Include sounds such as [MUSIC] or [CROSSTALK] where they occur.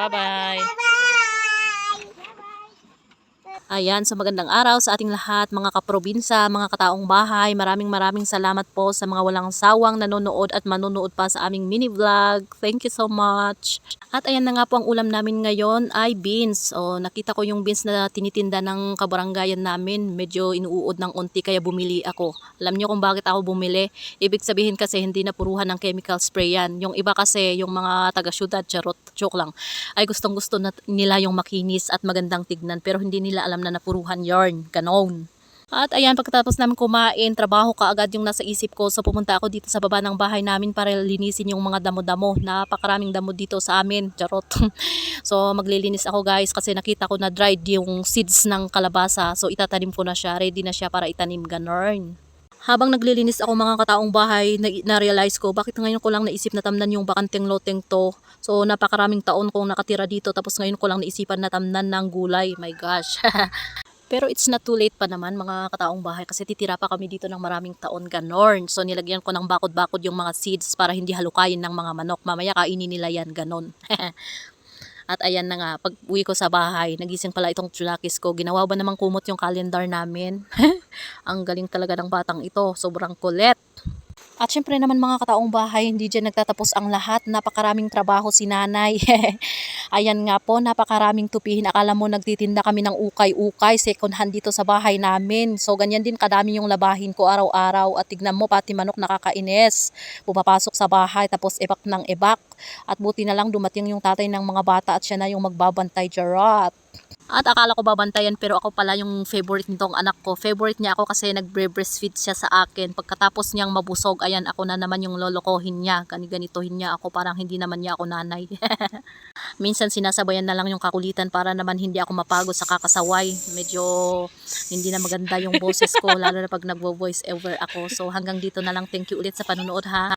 拜拜。Ayan, so magandang araw sa ating lahat, mga kaprobinsa, mga kataong bahay. Maraming maraming salamat po sa mga walang sawang nanonood at manonood pa sa aming mini vlog. Thank you so much. At ayan na nga po ang ulam namin ngayon ay beans. O, nakita ko yung beans na tinitinda ng kabaranggayan namin. Medyo inuud ng unti kaya bumili ako. Alam niyo kung bakit ako bumili? Ibig sabihin kasi hindi na puruhan ng chemical spray yan. Yung iba kasi, yung mga taga-syudad, charot, joke lang, ay gustong gusto nila yung makinis at magandang tignan pero hindi nila alam na napuruhan yarn. Ganon. At ayan, pagkatapos namin kumain, trabaho ka agad yung nasa isip ko. So pumunta ako dito sa baba ng bahay namin para linisin yung mga damo-damo. Napakaraming damo dito sa amin. Charot. [LAUGHS] so maglilinis ako guys kasi nakita ko na dried yung seeds ng kalabasa. So itatanim ko na siya. Ready na siya para itanim. Ganon. Habang naglilinis ako mga kataong bahay, na- na-realize ko bakit ngayon ko lang naisip na tamnan yung bakanteng loteng to. So napakaraming taon kong nakatira dito tapos ngayon ko lang naisipan na tamnan ng gulay. My gosh. [LAUGHS] Pero it's not too late pa naman mga kataong bahay kasi titira pa kami dito ng maraming taon ganon. So nilagyan ko ng bakod-bakod yung mga seeds para hindi halukayin ng mga manok. Mamaya kainin nila yan ganon. [LAUGHS] At ayan na nga, pag uwi ko sa bahay, nagising pala itong chulakis ko. Ginawa ba namang kumot yung calendar namin? [LAUGHS] Ang galing talaga ng batang ito. Sobrang kulit. At syempre naman mga kataong bahay, hindi dyan nagtatapos ang lahat. Napakaraming trabaho si nanay. [LAUGHS] Ayan nga po, napakaraming tupihin. Akala mo nagtitinda kami ng ukay-ukay, second hand dito sa bahay namin. So ganyan din kadami yung labahin ko araw-araw. At tignan mo, pati manok nakakainis. Pumapasok sa bahay, tapos ebak ng ebak. At buti na lang dumating yung tatay ng mga bata at siya na yung magbabantay jarot. At akala ko babantayan pero ako pala yung favorite nitong anak ko. Favorite niya ako kasi nagbre-breastfeed siya sa akin. Pagkatapos niyang mabusog, ayan ako na naman yung lolokohin niya. Gani-ganitohin niya ako parang hindi naman niya ako nanay. [LAUGHS] Minsan sinasabayan na lang yung kakulitan para naman hindi ako mapagod sa kakasaway. Medyo hindi na maganda yung boses ko lalo na pag nagvo-voice over ako. So hanggang dito na lang. Thank you ulit sa panonood ha.